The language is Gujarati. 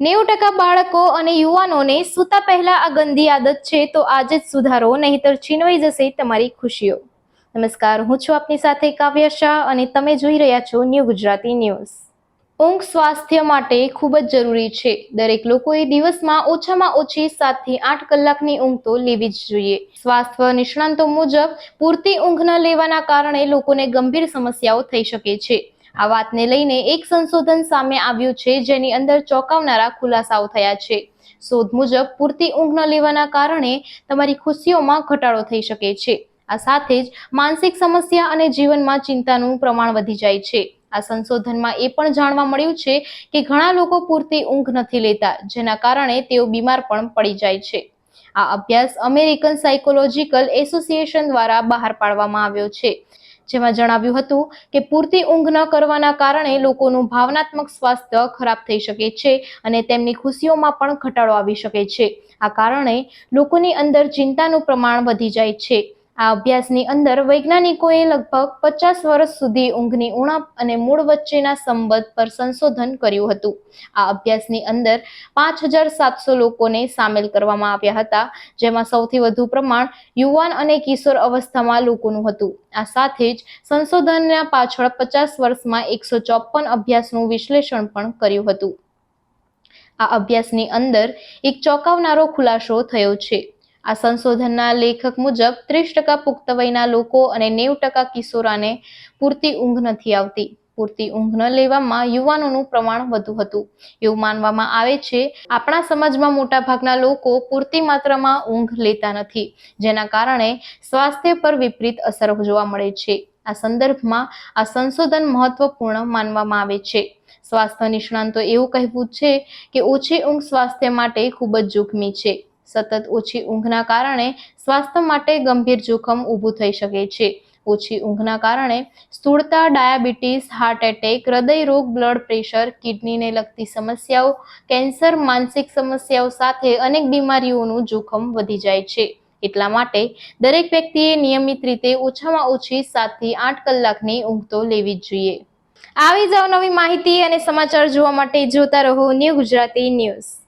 નેવું ટકા બાળકો અને યુવાનોને સૂતા પહેલા આ ગંદી આદત છે, તો આજે જ સુધારો, નહીતર છીનવાઈ જશે તમારી ખુશીઓ. નમસ્કાર, હું છું આપની સાથે કાવ્ય શાહ અને તમે જોઈ રહ્યા છો ન્યૂ ગુજરાતી ન્યૂઝ. ઊંઘ સ્વાસ્થ્ય માટે ખૂબ જ જરૂરી છે. દરેક લોકોએ દિવસમાં ઓછામાં ઓછી સાતથી આઠ કલાકની ઊંઘ તો લેવી જ જોઈએ. સ્વાસ્થ્ય નિષ્ણાંતો મુજબ પૂરતી ઊંઘ ન લેવાના કારણે લોકોને ગંભીર સમસ્યાઓ થઈ શકે છે. આ વાતને લઈને એક સંશોધન સામે આવ્યું છે, જેની અંદર ચોંકાવનારા ખુલાસાઓ થયા છે. શોધ મુજબ, પૂરતી ઊંઘ ન લેવાના કારણે તમારી ખુશીઓમાં ઘટાડો થઈ શકે છે. આ સાથે જ માનસિક સમસ્યા અને જીવનમાં ચિંતાનું પ્રમાણ વધી જાય છે. આ સંશોધનમાં એ પણ જાણવા મળ્યું છે કે ઘણા લોકો પૂરતી ઊંઘ નથી લેતા, જેના કારણે તેઓ બીમાર પણ પડી જાય છે. આ અભ્યાસ અમેરિકન સાયકોલોજીકલ એસોસિએશન દ્વારા બહાર પાડવામાં આવ્યો છે. જેમાં જણાવ્યું હતું કે પૂરતી ઊંઘ ન કરવાના કારણે લોકોનું ભાવનાત્મક સ્વાસ્થ્ય ખરાબ થઈ શકે છે અને તેમની ખુશીઓમાં પણ ઘટાડો આવી શકે છે. આ કારણે લોકોની અંદર ચિંતાનું પ્રમાણ વધી જાય છે. આ અભ્યાસની અંદર વૈજ્ઞાનિકોએ લગભગ પચાસ વર્ષ સુધી ઊંઘની ઉણપ અને મૂળ વચ્ચેના સંબંધ પર સંશોધન કર્યું હતું. આ અભ્યાસની અંદર પાંચ હજાર સાતસો લોકોને સામેલ કરવામાં આવ્યા હતા, જેમાં સૌથી વધુ પ્રમાણ યુવાન અને કિશોર અવસ્થામાં લોકોનું હતું. આ સાથે જ સંશોધનના પાછળ પચાસ વર્ષમાં એકસો ચોપન અભ્યાસનું વિશ્લેષણ પણ કર્યું હતું. આ અભ્યાસની અંદર એક ચોંકાવનારો ખુલાસો થયો છે. આ સંશોધનના લેખક મુજબ ત્રીસ ટકા પુખ્ત વયના લોકો અને નેવું ટકા કિશોરાને પૂરતી ઊંઘ નથી આવતી. પૂરતી ઊંઘ ન લેવામાં યુવાનોનું પ્રમાણ વધુ હતું. એવું માનવામાં આવે છે, આપણા સમાજમાં મોટાભાગના લોકો પૂરતી માત્રામાં ઊંઘ લેતા નથી, જેના કારણે સ્વાસ્થ્ય પર વિપરીત અસર જોવા મળે છે. આ સંદર્ભમાં આ સંશોધન મહત્વપૂર્ણ માનવામાં આવે છે. સ્વાસ્થ્ય નિષ્ણાંતો એવું કહેવું છે કે ઓછી ઊંઘ સ્વાસ્થ્ય માટે ખૂબ જ જોખમી છે. સતત ઓછી ઊંઘના કારણે સ્વાસ્થ્ય માટે ગંભીર જોખમ ઊભું થઈ શકે છે. ઓછી ઊંઘના કારણે સ્થૂળતા, ડાયાબિટીસ હાર્ટ એટેક હૃદય રોગ બ્લડ પ્રેશર કિડનીને લગતી સમસ્યાઓ, કેન્સર, માનસિક સમસ્યાઓ સાથે અનેક બીમારીઓનું જોખમ વધી જાય છે. એટલા માટે દરેક વ્યક્તિએ નિયમિત રીતે ઓછામાં ઓછી સાતથી આઠ કલાકની ઊંઘ તો લેવી જ જોઈએ. આવી જ નવી માહિતી અને સમાચાર જોવા માટે જોતા રહો ન્યૂ ગુજરાતી ન્યૂઝ.